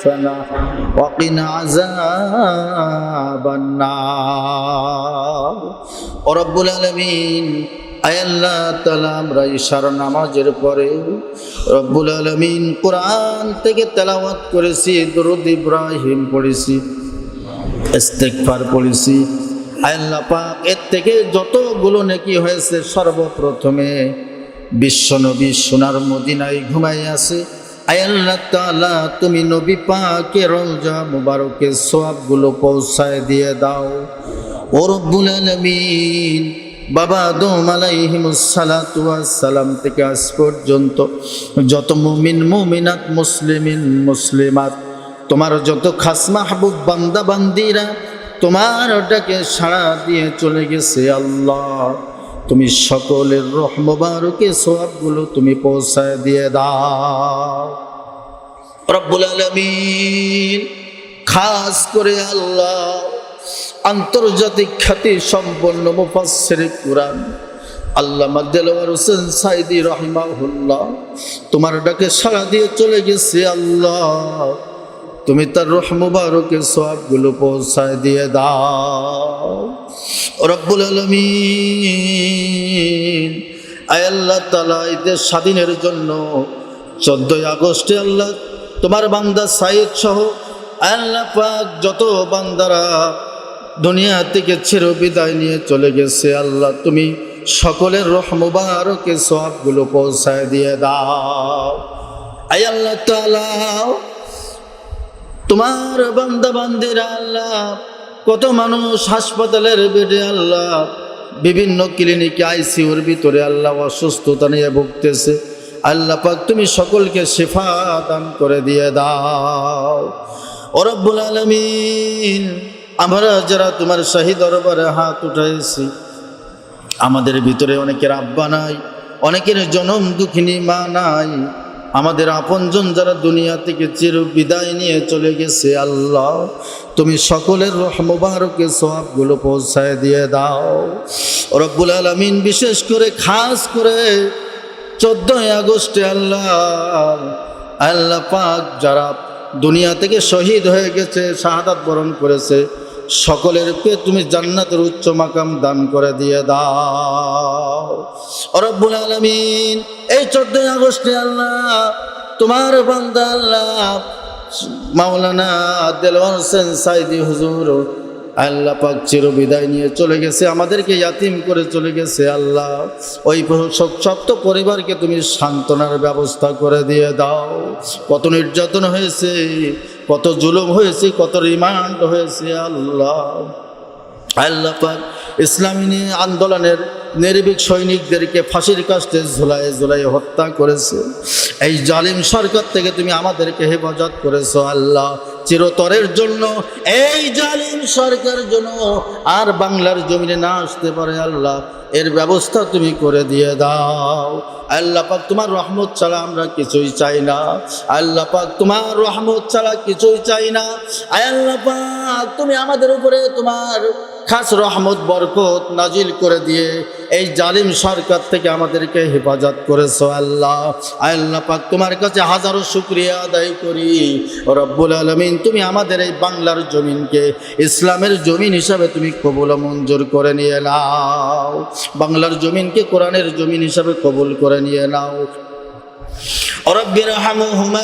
رحمتنا وقنا عذاب النار ورب العالمين আয়াল্লাহ তালা আমরা ইশার নামাজের পরে রব্বুল আলমিন কোরআন থেকে তেলাওয়াত করেছি দরুদ ইব্রাহিম পড়েছি ইস্তেকফার পড়েছি আল্লাহ পাক এর থেকে যতগুলো নেকি হয়েছে সর্বপ্রথমে বিশ্বনবী সোনার মদিনায় ঘুমাই আছে আয়াল্লাহ তাআলা, তুমি নবী পাকে রওজা মুবারকে সোয়াবগুলো পৌঁছায় দিয়ে দাও। ও রব্বুল আলামিন, বাবা আদম সালাম থেকে আজ পর্যন্ত যত মুমিন, মুমিনাত, মুসলিমিন, মুসলিমাত, তোমার যত খাস মাহবুব বান্দা বান্দিরা তোমার ওটাকে সাড়া দিয়ে চলে গেছে আল্লাহ। তুমি সকলের রহমবারকে সোয়াবগুলো তুমি পৌঁছায় দিয়ে দাও। রব্বুল আলমিন, খাস করে আল্লাহ আন্তর্জাতিক খ্যাতি সম্পন্ন মুফাসসির কুরআন আল্লামা দেলোয়ার হোসেন সাইদি রহিমাহুল্লাহ, তোমার ডাকে সাড়া দিয়ে চলে গেছে আল্লাহ। তুমি তার রহ মুবারকে সবগুলো পৌঁছায় দিয়ে দাও। রব্বুল আলমিন, আয় আল্লাহ তালা ঈদের স্বাধীনের জন্য চোদ্দই আগস্টে আল্লাহ তোমার বান্দা সাইদ সহ আল্লাহ পাক যত বান্দারা দুনিয়া থেকে ছেড়ে বিদায় নিয়ে চলে গেছে, আল্লাহ তুমি সকলের রহমবারকে সবগুলো পৌঁছায় দিয়ে দাও। আয় আল্লাহ তালা তোমার বান্দা বান্দিরা আল্লাহ, কত মানুষ হাসপাতালের বেডে আল্লাহ, বিভিন্ন ক্লিনিকে আইসিউর ভিতরে আল্লাহ অসুস্থতা নিয়ে ভুগতেছে। আল্লাহ পাক তুমি সকলকে শেফা দান করে দিয়ে দাও। ওরব্বুল আলমিন, আমরা যারা তোমার শাহী দরবারে হাত উঠাইছি, আমাদের ভিতরে অনেকের আব্বা নাই, অনেকের জনম দুঃখিনী মা নাই আমাদের আপনজন যারা দুনিয়া থেকে চির বিদায় নিয়ে চলে গেছে, আল্লাহ, তুমি সকলের রহমবারকে সবগুলো পৌঁছায় দিয়ে দাও। রব্বুল আলমিন বিশেষ করে, খাস করে চোদ্দই আগস্টে আল্লাহ আল্লাহ পাক যারা দুনিয়া থেকে শহীদ হয়ে গেছে, শাহাদাত বরণ করেছে সকলেরকে তুমি জান্নাতের উচ্চ মাকাম দান করে দিয়ে দাও। রব্বুল আলমিন, এই চোদ্দই আগস্টে আল্লাহ তোমার বান্দা আল্লাহ মাওলানা দেলওয়ার হোসেন সাইদি হুজুর আল্লাহ পাক চির বিদায় নিয়ে চলে গেছে, আমাদেরকে ইয়াতিম করে চলে গেছে আল্লাহ। ওই সপ্ত পরিবারকে তুমি সান্ত্বনার ব্যবস্থা করে দিয়ে দাও। কত নির্যাতন হয়েছে, কত জুলুম হয়েছে, কত রিমান্ড হয়েছে আল্লাহ। আল্লাহ পাক ইসলামী আন্দোলনের নির্ভীক সৈনিকদেরকে ফাঁসির কাস্তে ঝুলাই ঝুলাই হত্যা করেছে। এই জালিম সরকার থেকে তুমি আমাদেরকে হেফাজত করেছ, আল্লাহ। চিরতরের জন্য এই জালিম সরকার জন্য আর বাংলার জমিনে না আসতে পারে, আল্লাহ। এর ব্যবস্থা তুমি করে দিয়ে দাও। আল্লাহ পাক তোমার রহমত ছাড়া আমরা কিছুই চাই না। আল্লাহ পাক তোমার রহমত ছাড়া কিছুই চাই না। আল্লাহ পাক, তুমি আমাদের উপরে তোমার খাস রহমত, বরকত নাজিল করে দিয়ে এই জালিম সরকার থেকে আমাদেরকে হেফাজত করেছ আল্লাহ। আল্লাহ পাক তোমার কাছে হাজারো শুক্রিয়া আদায় করি। রব্বুল আলমিন, তুমি আমাদের এই বাংলার জমিনকে ইসলামের জমিন হিসাবে তুমি কবুল মঞ্জুর করে নিয়ে নাও। বাংলার জমিনকে কোরআনের জমিন হিসাবে কবুল করে নিয়ে নাও। রব্বির হামুহুমা